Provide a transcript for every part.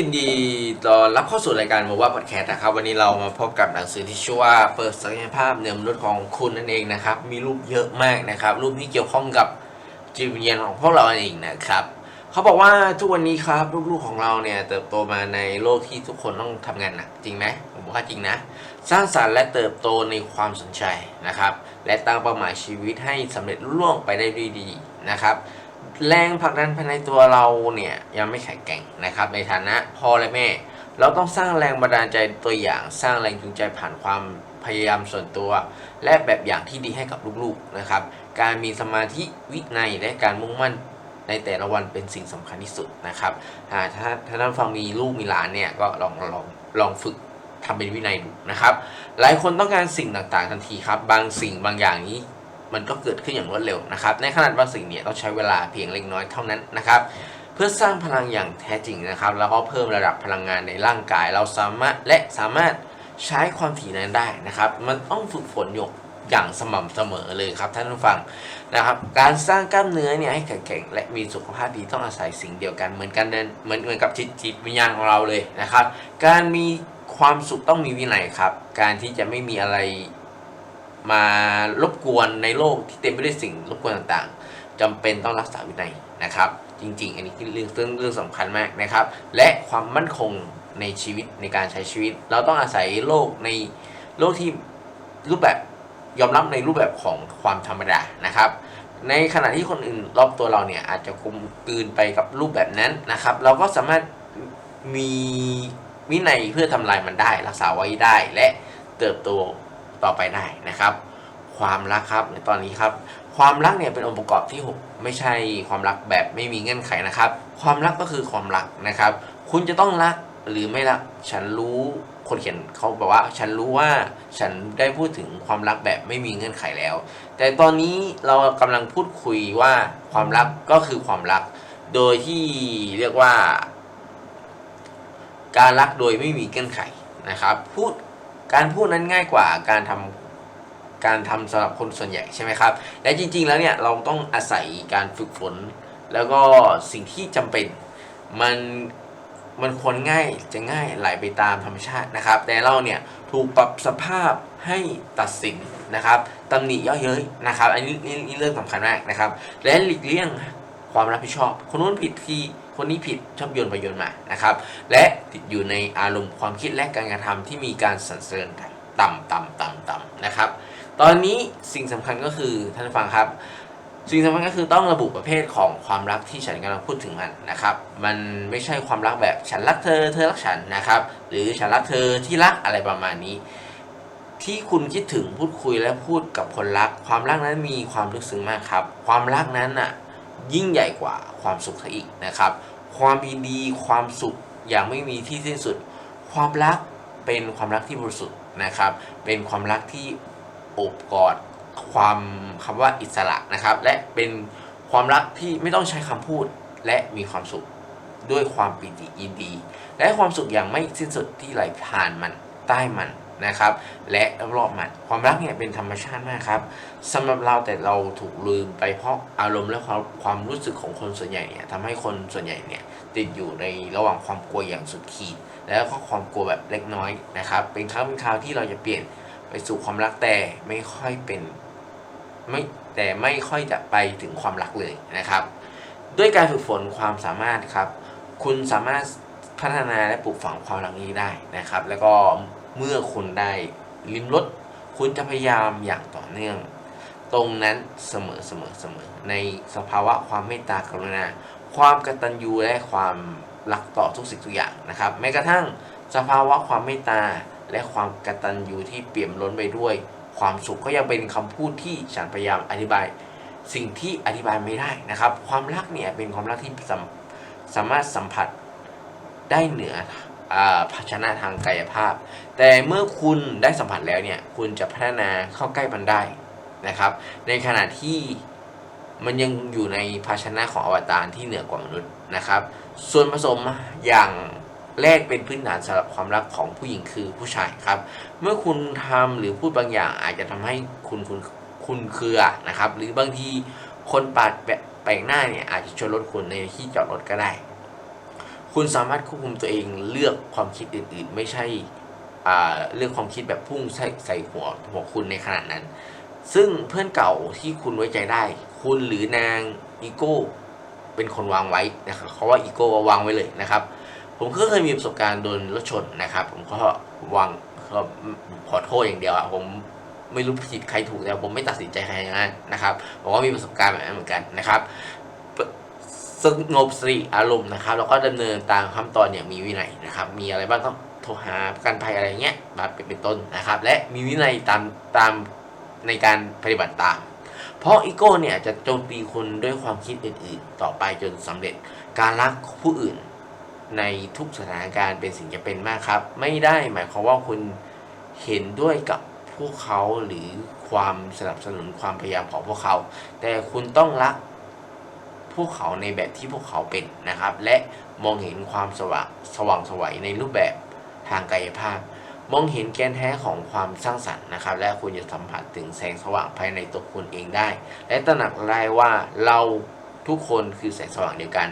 ยินดีตอนรับเข้าสู่รายการมูว่าพอดแคสต์นะครับ วันนี้เรามาพบกับหนังสือที่ชื่อว่าเปิดศักยภาพเหนือมนุษย์ของคุณนั่นเองนะครับ มีรูปเยอะมากนะครับ รูปที่เกี่ยวข้องกับจิตวิญญาณของพวกเราเองนะครับเขาบอกว่าทุกวันนี้ครับลูกๆของเราเนี่ยเติบโตมาในโลกที่ทุกคนต้องทำงานหนักจริงไหมผมบอกว่าจริงนะ สร้างสรรค์และเติบโตในความสนใจนะครับ และตั้งเป้าหมายชีวิตให้สำเร็จรุ่ล่วงไปได้ด้วยดีนะครับ แรงผลักดันภายในตัวเราเนี่ยยังไม่แข็งแกร่งนะครับ ในฐานะพ่อและแม่ เราต้องสร้างแรงบันดาลใจตัวอย่าง สร้างแรงจูงใจผ่านความพยายามส่วนตัว และแบบอย่างที่ดีให้กับลูกๆนะครับ การมีสมาธิวินัยและการมุ่งมั่นในแต่ละวันเป็นสิ่งสำคัญที่สุดนะครับถ้าถ้าท่านฟังมีลูกมีหลานเนี่ยก็ลองลองลองฝึกทำเป็นวินัยดูนะครับ หลายคนต้องการสิ่งต่างๆทันทีครับ บางสิ่งบางอย่างนี้ มันก็เกิดขึ้นอย่างรวดเร็วนะครับ ในขณะบางสิ่งเนี่ยต้องใช้เวลาเพียงเล็กน้อยเท่านั้นนะครับเพื่อสร้างพลังอย่างแท้จริงนะครับ แล้วก็เพิ่มระดับพลังงานในร่างกาย เราสามารถและสามารถใช้ความถี่นั้นได้นะครับ มันต้องฝึกฝนอยู่อย่างสม่ำเสมอเลยครับท่านผู้ฟังนะครับ การสร้างกล้ามเนื้อเนี่ยให้แข็งแรงและมีสุขภาพดีต้องอาศัยสิ่งเดียวกันเหมือนกันเดินเหมือนเหมือนกับจิตจิตวิญญาณของเราเลยนะครับ การมีความสุขต้องมีวินัยครับ การที่จะไม่มีอะไร มารบกวนในโลกที่เต็มไปด้วยสิ่งรบกวนต่างๆจำเป็นต้องรักษาวินัยนะครับ จริง ๆ อันนี้คือเรื่องเรื่องเรื่องสำคัญมากนะครับ และความมั่นคงในชีวิตในการใช้ชีวิต เราต้องอาศัยโลกในโลกที่รูปแบบยอมรับในรูปแบบของความธรรมดานะครับ ในขณะที่คนอื่นรอบตัวเราเนี่ยอาจจะกลมกลืนไปกับรูปแบบนั้นนะครับ เราก็สามารถมีวินัยเพื่อทำลายมันได้ รักษาไว้ได้และเติบโต ต่อไปได้นะครับ ความรักครับในตอนนี้ครับ ความรักเนี่ยเป็นองค์ประกอบที่ 6 ไม่ใช่ความรักแบบไม่มีเงื่อนไขนะครับ ความรักก็คือความรักนะครับ คุณจะต้องรักหรือไม่รัก ฉันรู้คนเขียนเขาบอกว่าฉันรู้ว่าฉันได้พูดถึงความรักแบบไม่มีเงื่อนไขแล้ว แต่ตอนนี้เรากำลังพูดคุยว่าความรักก็คือความรัก โดยที่เรียกว่า การรักโดยไม่มีเงื่อนไขนะครับ พูด การพูดนั้นง่ายกว่าการทำการทำสำหรับคนส่วนใหญ่ใช่ไหมครับ และจริง ๆ แล้วเนี่ยเราต้องอาศัยการฝึกฝน แล้วก็สิ่งที่จำเป็นมันมันควรง่ายจะง่ายไหลไปตามธรรมชาตินะครับ แต่เราเนี่ยถูกปรับสภาพให้ตัดสินนะครับตำหนิเย่อเย้ยนะครับ อันนี้นี่เรื่องสำคัญมากนะครับ และหลีกเลี่ยงความรับผิดชอบ คนนู้นผิดที คนนี้ผิดชอบโยนไปโยนมานะครับ และติดอยู่ในอารมณ์ความคิดและการกระทำที่มีการสรรเสริญต่ำต่ำต่ำต่ำนะครับ ตอนนี้สิ่งสำคัญก็คือท่านฟังครับ สิ่งสำคัญก็คือต้องระบุประเภทของความรักที่ฉันกำลังพูดถึงมันนะครับ มันไม่ใช่ความรักแบบฉันรักเธอเธอรักฉันนะครับ หรือฉันรักเธอที่รักอะไรประมาณนี้ที่คุณคิดถึงพูดคุยและพูดกับคนรัก ความรักนั้นมีความลึกซึ้งมากครับ ความรักนั้นน่ะ ยิ่งใหญ่กว่าความสุขซะอีกนะครับ ความดีความสุขอย่างไม่มีที่สิ้นสุด ความรักเป็นความรักที่บริสุทธิ์นะครับ เป็นความรักที่อบกอดความคำว่าอิสระนะครับ และเป็นความรักที่ไม่ต้องใช้คำพูดและมีความสุขด้วยความปิติยินดี และความสุขอย่างไม่สิ้นสุดที่ไหลผ่านมันใต้มัน นะครับ และรอบๆมันความรักเนี่ยเป็นธรรมชาติมากครับสำหรับเราแต่เราถูกลืมไปเพราะอารมณ์และความความรู้สึกของคนส่วนใหญ่เนี่ยทำให้คนส่วนใหญ่เนี่ยติดอยู่ในระหว่างความกลัวอย่างสุดขีด แล้วก็ความกลัวแบบเล็กน้อยนะครับ เป็นครั้งเป็นคราวที่เราจะเปลี่ยนไปสู่ความรักแต่ไม่ค่อยเป็นไม่แต่ไม่ค่อยจะไปถึงความรักเลยนะครับ ด้วยการฝึกฝนความสามารถครับ คุณสามารถพัฒนาและปลูกฝังความรักนี้ได้นะครับ แล้วก็ เมื่อคุณได้ลิ้มรสคุณจะพยายามอย่างต่อเนื่อง ตรงนั้นเสมอเสมอเสมอ ในสภาวะความเมตตากรุณา ความกตัญญูและความรักต่อทุกสิ่งทุกอย่างนะครับ แม้กระทั่งสภาวะความเมตตาและความกตัญญูที่เปี่ยมล้นไปด้วย ความสุขก็ยังเป็นคำพูดที่ฉันพยายามอธิบาย สิ่งที่อธิบายไม่ได้นะครับ ความรักเนี่ยเป็นความรักที่สามสามารถสัมผัสได้เหนือ ภาชนะทางกายภาพ แต่เมื่อคุณได้สัมผัสแล้วเนี่ยคุณจะพัฒนาเข้าใกล้มันได้นะครับ ในขณะที่มันยังอยู่ในภาชนะของอวตารที่เหนือกว่ามนุษย์นะครับ ส่วนผสมอย่างแรกเป็นพื้นฐานสำหรับความรักของผู้หญิงคือผู้ชายครับ เมื่อคุณทำหรือพูดบางอย่างอาจจะทำให้คุณคุณคุณเครือนะครับ หรือบางทีคนปาดแปลกหน้าเนี่ยอาจจะชนรถคุณในที่จอดรถก็ได้ คุณสามารถควบคุมตัวเองเลือกความคิดอื่นๆ ไม่ใช่เลือกความคิดแบบพุ่งใส่ใส่หัวหัวคุณในขนาดนั้น ซึ่งเพื่อนเก่าที่คุณไว้ใจได้ คุณหรือนางอีโก้เป็นคนวางไว้นะครับเขาว่าอีโก้วางไว้เลยนะครับ ผมก็เคยมีประสบการณ์โดนรถชนนะครับ ผมก็วางก็ขอโทษอย่างเดียวอะผมไม่รู้ผิดใครถูกแต่ผมไม่ตัดสินใจใครง่างนั้นนะครับผมก็มีประสบการณ์แบบนั้นเหมือนกันนะครับ สงบสติอารมณ์นะครับ แล้วก็ดำเนินตามขั้นตอนอย่างมีวินัยนะครับ มีอะไรบ้างต้องโทรหาประกันภัยอะไรเงี้ยมาเป็นต้นนะครับ และมีวินัยตามตามในการปฏิบัติตาม เพราะอีโก้เนี่ยจะโจมตีคุณด้วยความคิดอื่นๆ ต่อไปจนสำเร็จการรักผู้อื่น ในทุกสถานการณ์เป็นสิ่งจะเป็นมากครับ ไม่ได้หมายความว่าคุณเห็นด้วยกับพวกเขาหรือความสนับสนุนความพยายามของพวกเขา แต่คุณต้องรัก พวกเขาในแบบที่พวกเขาเป็นนะครับ และมองเห็นความสว่างสว่างสวัยในรูปแบบทางกายภาพ มองเห็นแกนแท้ของความสร้างสรรค์นะครับ และคุณจะสัมผัสถึงแสงสว่างภายในตัวคุณเองได้ และตระหนักได้ว่าเราทุกคนคือแสงสว่างเดียวกัน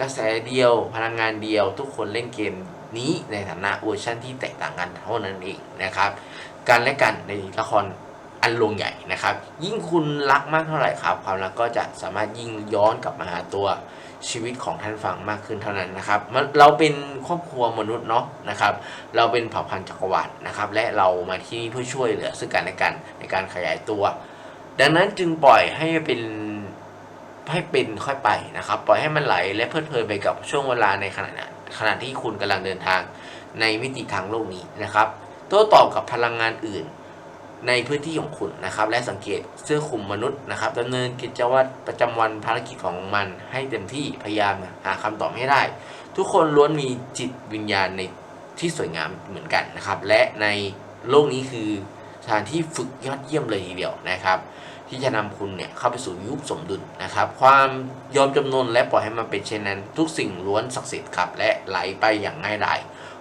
กระแสเดียวพลังงานเดียว ทุกคนเล่นเกมนี้ในฐานะเวอร์ชันที่แตกต่างกันเท่านั้นเองนะครับ การและกันในละคร อันลงใหญ่นะครับ ยิ่งคุณรักมากเท่าไหร่ครับ ความรักก็จะสามารถยิ่งย้อนกลับมาหาตัวชีวิตของท่านฟังมากขึ้นเท่านั้นนะครับมันเราเป็นครอบครัวมนุษย์เนาะนะครับ เราเป็นเผ่าพันธุ์จักรวาลนะครับ และเรามาที่นี่เพื่อช่วยเหลือซึ่งกันและกันในการขยายตัว ดังนั้นจึงปล่อยให้เป็นให้เป็นค่อยไปนะครับ ปล่อยให้มันไหลและเพลิดเพลินไปกับช่วงเวลาในขณะนั้นขณะที่คุณกำลังเดินทางในมิติทางโลกนี้นะครับโต้ตอบกับพลังงานอื่น ในพื้นที่ของคุณนะครับ และสังเกตเสื้อคลุมมนุษย์นะครับดำเนินกิจวัตรประจำวันภารกิจของมันให้เต็มที่พยายามหาคำตอบให้ได้ ทุกคนล้วนมีจิตวิญญาณในที่สวยงามเหมือนกันนะครับ และในโลกนี้คือสถานที่ฝึกยอดเยี่ยมเลยทีเดียวนะครับ ที่จะนำคุณเนี่ยเข้าไปสู่ยุคสมดุลนะครับ ความยอมจำนนและปล่อยให้มันเป็นเช่นนั้น ทุกสิ่งล้วนศักดิ์สิทธิ์ครับและไหลไปอย่างง่ายดาย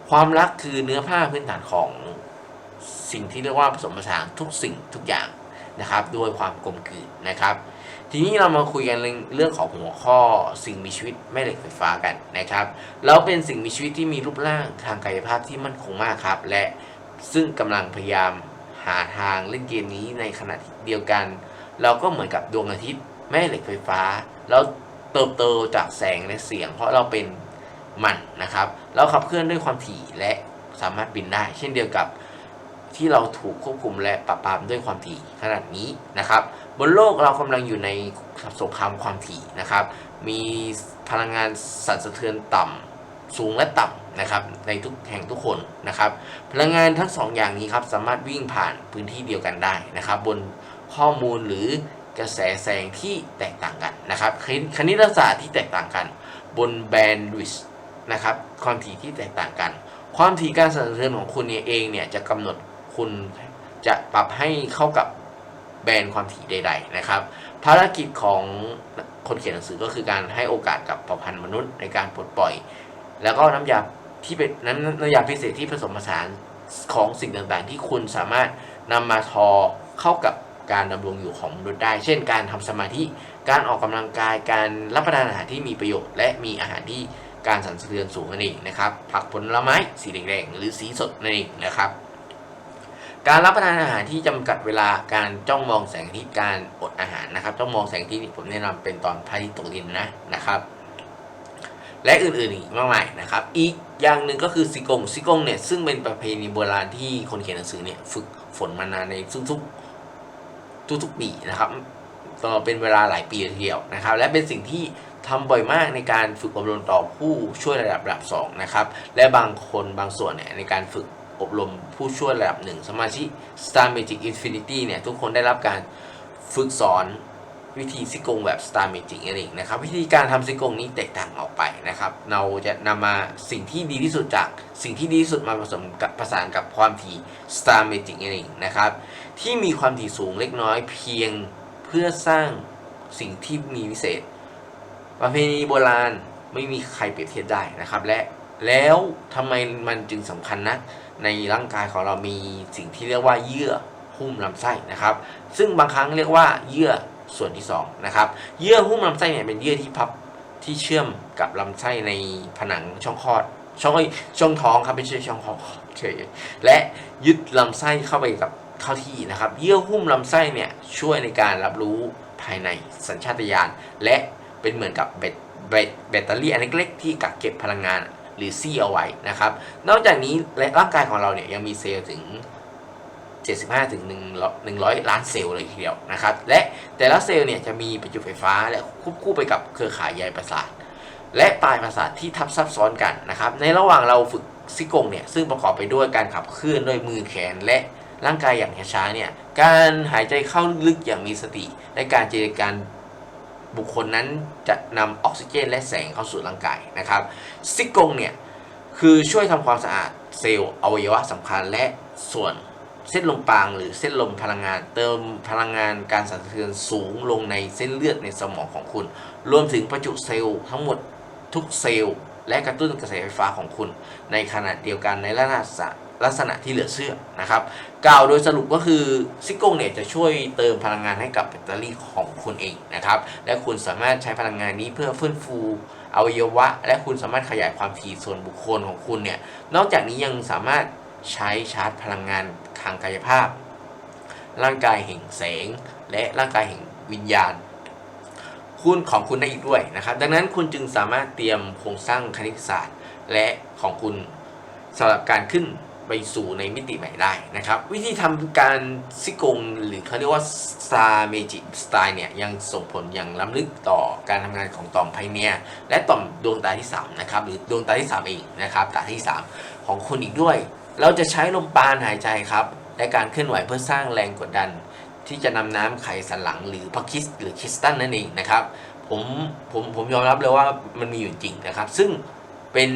ความรักคือเนื้อผ้าพื้นฐานของ สิ่งที่เรียกว่าผสมผสานทุกสิ่งทุกอย่างนะครับด้วยความกลมกลืนนะครับ ทีนี้เรามาคุยกันเรื่องของหัวข้อสิ่งมีชีวิตแม่เหล็กไฟฟ้ากันนะครับเราเป็นสิ่งมีชีวิตที่มีรูปร่างทางกายภาพที่มั่นคงมากครับ และซึ่งกำลังพยายามหาทางเล่นเกมนี้ในขณะเดียวกัน เราก็เหมือนกับดวงอาทิตย์แม่เหล็กไฟฟ้า แล้วเติบโตจากแสงและเสียง เพราะเราเป็นมันนะครับเราขับเคลื่อนด้วยความถี่และสามารถบินได้ เช่นเดียวกับ ที่เราถูกควบคุมและปรับปรามด้วยความถี่ขนาดนี้นะครับ บนโลกเรากำลังอยู่ในสงครามความถี่นะครับ มีพลังงานสั่นสะเทือนต่ำสูงและต่ำนะครับ ในทุกแห่งทุกคนนะครับ พลังงานทั้งสองอย่างนี้ครับสามารถวิ่งผ่านพื้นที่เดียวกันได้นะครับ บนข้อมูลหรือกระแสแสงที่แตกต่างกันนะครับ คณิตศาสตร์ที่แตกต่างกัน บนแบนด์วิดต์นะครับความถี่ที่แตกต่างกัน ความถี่การสั่นสะเทือนของคุณเนี่ยเองเนี่ยจะกำหนด คุณจะปรับให้เข้ากับแบรนด์ความถี่ใด ๆ นะครับ ภารกิจของคนเขียนหนังสือก็คือการให้โอกาสกับเผ่าพันธุ์มนุษย์ในการปลดปล่อย แล้วก็น้ำยาที่เป็นน้ำน้ำยาพิเศษที่ผสมผสานของสิ่งต่างๆ ที่คุณสามารถนำมาทอเข้ากับการดำรงอยู่ของมนุษย์ได้ เช่น การทำสมาธิ การออกกำลังกาย การรับประทานอาหารที่มีประโยชน์ และมีอาหารที่การสั่นสะเทือนสูงนั่นเองนะครับ ผักผลไม้สีแดงๆหรือสีสดนั่นเองนะครับ การรับประทานอาหารที่จำกัดเวลาการจ้องมองแสงอาทิตย์การอดอาหารนะครับ จ้องมองแสงอาทิตย์นี่ผมแนะนำเป็นตอนพระอาทิตย์ตกดินนะนะครับ และอื่นๆอีกมากมายนะครับ อีกอย่างหนึ่งก็คือซิกงซิกงเนี่ยซึ่งเป็นประเพณีโบราณที่คนเขียนหนังสือเนี่ยฝึกฝนมานานในทุกๆทุกๆปีนะครับต่อเป็นเวลาหลายปีทีเดียวนะครับ และเป็นสิ่งที่ทำบ่อยมากในการฝึกอบรมต่อผู้ช่วยระดับระดับ2นะครับและบางคนบางส่วนเนี่ยในการฝึก อบรมผู้ช่วยระดับหนึ่งสมาชิก Star Magic Infinity เนี่ย ทุกคนได้รับการฝึกสอนวิธีซิกงแบบ Star Magic นั่นเองนะครับ วิธีการทำซิกงนี้แตกต่างออกไปนะครับ เราจะนำมาสิ่งที่ดีที่สุดจากสิ่งที่ดีที่สุดมาผสมกับประสานกับความถี่ Star Magic นั่นเองนะครับ ที่มีความถี่สูงเล็กน้อยเพียงเพื่อสร้างสิ่งที่มีวิเศษ ประเพณีโบราณไม่มีใครเปรียบเทียบได้นะครับ และ แล้วทำไมมันจึงสำคัญนะ ในร่างกายของเรามีสิ่งที่เรียกว่าเยื่อหุ้มลำไส้นะครับ ซึ่งบางครั้งเรียกว่าเยื่อส่วนที่2นะครับเยื่อหุ้มลำไส้เนี่ยเป็นเยื่อที่พับที่เชื่อมกับลำไส้ในผนังช่องคลอดช่องเอ้ช่องท้องครับไม่ใช่ช่องคลอดเฉยและยึดลำไส้เข้าไปกับเข้าที่นะครับ เยื่อหุ้มลำไส้เนี่ยช่วยในการรับรู้ภายในสัญชาตญาณและเป็นเหมือนกับแบตแบตแบตเตอรี่อันเล็กๆที่กักเก็บพลังงาน หรือซี่เอาไว้นะครับ นอกจากนี้และร่างกายของเราเนี่ยยังมีเซลล์ถึง 75ถึง1 100 ล้านเซลล์เลยทีเดียวนะครับ และแต่ละเซลล์เนี่ยจะมีประจุไฟฟ้าและควบคู่ไปกับเครือข่ายใยประสาท และปลายประสาทที่ทับซับซ้อนกันนะครับ ในระหว่างเราฝึกซิกงเนี่ยซึ่งประกอบไปด้วยการขับเคลื่อนด้วยมือแขนและร่างกายอย่างช้าๆเนี่ยการหายใจเข้าลึกๆอย่างมีสติ และการจินตนาการ บุคคลนั้นจะนำออกซิเจนและแสงเข้าสู่ร่างกายนะครับ ซิกงเนี่ยคือช่วยทำความสะอาดเซลล์อวัยวะสำคัญและส่วนเส้นลมปราณหรือเส้นลมพลังงานเติมพลังงานการสั่นสะเทือนสูงลงในเส้นเลือดในสมองของคุณ รวมถึงประจุเซลล์ทั้งหมดทุกเซลล์และกระตุ้นกระแสไฟฟ้าของคุณ ในขณะเดียวกันในลักษณะ ลักษณะที่เหลือเชื่อนะครับ กล่าวโดยสรุปก็คือซิกงเนี่ยจะช่วยเติมพลังงานให้กับแบตเตอรี่ของคุณเองนะครับ และคุณสามารถใช้พลังงานนี้เพื่อฟื้นฟูอวัยวะ และคุณสามารถขยายความถี่ส่วนบุคคลของคุณเนี่ย นอกจากนี้ยังสามารถใช้ชาร์จพลังงานทางกายภาพ ร่างกายแห่งแสง และร่างกายแห่งวิญญาณคุณของคุณได้อีกด้วยนะครับ ดังนั้นคุณจึงสามารถเตรียมโครงสร้างคณิตศาสตร์ และของคุณสำหรับการขึ้น ไปสู่ในมิติใหม่ได้นะครับ วิธีทำการซิกงหรือเขาเรียกว่าซาเมจิสไตล์เนี่ยยังส่งผลอย่างล้ำลึกต่อการทำงานของต่อมไพเนียและต่อมดวงตาที่ 3 นะครับ หรือดวงตาที่ 3 เองนะครับ ตาที่ 3 ของคุณอีกด้วย เราจะใช้ลมปาณหายใจครับ และการเคลื่อนไหวเพื่อสร้างแรงกดดัน ที่จะนำน้ำไขสันหลังหรือพักคิสหรือคริสตัลนั่นเองนะครับผมผมผมยอมรับเลยว่ามันมีอยู่จริงนะครับ ซึ่งเป็น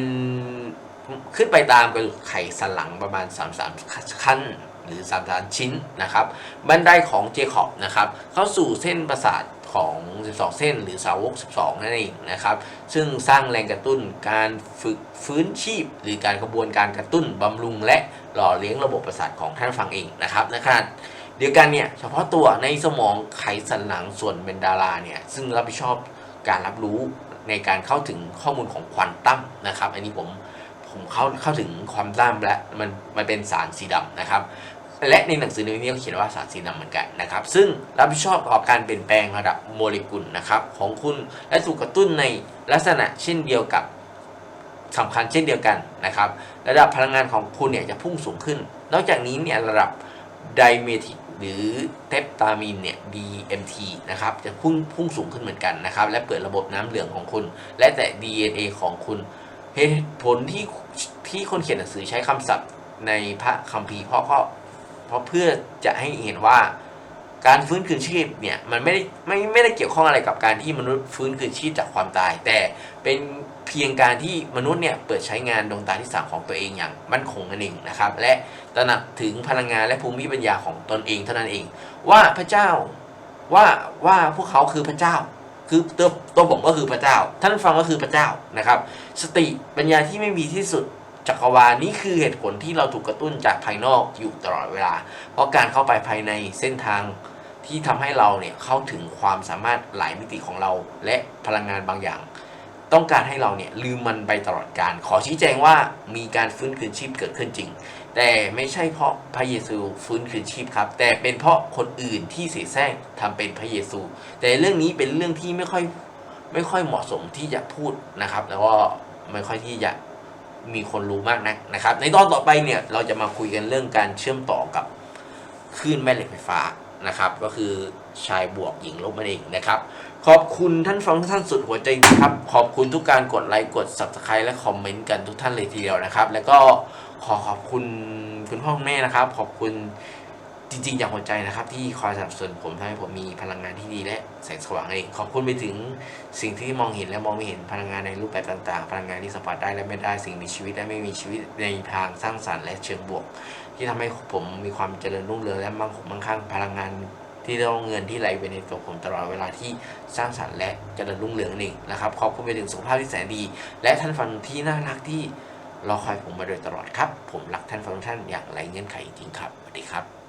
ขึ้นไปตามกระดูกไขสันหลังประมาณ 3 3 ขั้นหรือ3 3ชิ้นนะครับบันไดของเจคอบนะครับเข้าสู่เส้นประสาทของ 12 เส้นหรือสาวก 12 นั่นเองนะครับ ซึ่งสร้างแรงกระตุ้นการฝึกฟื้นชีพ หรือการกระบวนการกระตุ้นบำรุงและหล่อเลี้ยงระบบประสาทของท่านฟังเองนะครับในขณะเดียวกันเนี่ยเฉพาะตัวในสมองไขสันหลังส่วนเบนดาราเนี่ยซึ่งรับผิดชอบการรับรู้ในการเข้าถึงข้อมูลของควอนตัมนะครับ อันนี้ผม ผมเข้าเข้าถึงความตัมและมันมันเป็นสารสีดำนะครับ และในหนังสือเล่มนี้ก็เขียนว่าสารสีดำเหมือนกันนะครับ ซึ่งรับผิดชอบต่อการเปลี่ยนแปลงระดับโมเลกุลนะครับของคุณและถูกกระตุ้นในลักษณะเช่นเดียวกับสำคัญเช่นเดียวกันนะครับ ระดับพลังงานของคุณเนี่ยจะพุ่งสูงขึ้น นอกจากนี้เนี่ยระดับไดเมทิกหรือเทปตามีนเนี่ย DMT นะครับจะพุ่งพุ่งสูงขึ้นเหมือนกันนะครับ และเปิดระบบน้ำเหลืองของคุณ และแต่ DNA ของคุณ เหตุผลที่ที่คนเขียนหนังสือใช้คำศัพท์ในพระคัมภีร์เพราะเพราะเพราะเพื่อจะให้เห็นว่าการฟื้นคืนชีพเนี่ยมันไม่ได้ไม่ไม่ได้เกี่ยวข้องอะไรกับการที่มนุษย์ฟื้นคืนชีพจากความตาย แต่เป็นเพียงการที่มนุษย์เนี่ยเปิดใช้งานดวงตาที่สามของตัวเองอย่างมั่นคงนั่นเองนะครับ และตระหนักถึงพลังงานและภูมิปัญญาของตนเองเท่านั้นเอง ว่าพระเจ้าว่าว่าพวกเขาคือพระเจ้า คือตัวตัวผมก็คือพระเจ้า ท่านฟังก็คือพระเจ้านะครับ สติปัญญาที่ไม่มีที่สุดจักรวาลนี้คือเหตุผลที่เราถูกกระตุ้นจากภายนอกอยู่ตลอดเวลา เพราะการเข้าไปภายในเส้นทางที่ทำให้เราเนี่ยเข้าถึงความสามารถหลายมิติของเรา และพลังงานบางอย่าง ต้องการให้เราเนี่ยลืมมันไปตลอดการ ขอชี้แจงว่ามีการฟื้นคืนชีพเกิดขึ้นจริง แต่ไม่ใช่เพราะพระเยซูฟื้นคืนชีพครับ แต่เป็นเพราะคนอื่นที่เสียแซงทำเป็นพระเยซู แต่เรื่องนี้เป็นเรื่องที่ไม่ค่อยไม่ค่อยเหมาะสมที่จะพูดนะครับ แล้วก็ไม่ค่อยที่จะมีคนรู้มากนักนะครับ ในตอนต่อไปเนี่ยเราจะมาคุยกันเรื่องการเชื่อมต่อกับคลื่นแม่เหล็กไฟฟ้านะครับ ก็คือชายบวกหญิงลบนั่นเองนะครับ ขอบคุณท่านฟังท่านสุดหัวใจครับ ขอบคุณทุกการกดไลค์กด subscribe และคอมเมนต์กันทุกท่านเลยทีเดียวนะครับ แล้วก็ ขอขอบคุณคุณพ่อคุณแม่นะครับ ขอบคุณจริงๆจากหัวใจนะครับ ที่คอยสนับสนุนผมทำให้ผมมีพลังงานที่ดีและแสงสว่างเองขอบคุณไปถึงสิ่งที่มองเห็นและมองไม่เห็นพลังงานในรูปแบบต่างๆ พลังงานที่สัมผัสได้และไม่ได้สิ่งมีชีวิตและไม่มีชีวิตในทางสร้างสรรค์และเชิงบวก ที่ทำให้ผมมีความเจริญรุ่งเรืองและมั่งคงมั่งคั่งพลังงานที่ได้เงินที่ไหลไปในตัวผมตลอดเวลาที่สร้างสรรค์และเจริญรุ่งเรืองนั่นเองนะครับขอบคุณไปถึงสุขภาพที่แสนดี และท่านฟังที่น่ารักที่ รอคอยผมมาโดยตลอดครับ ผมรักท่านฟังท่านอย่างไรเงื่อนไขจริงครับสวัสดีครับ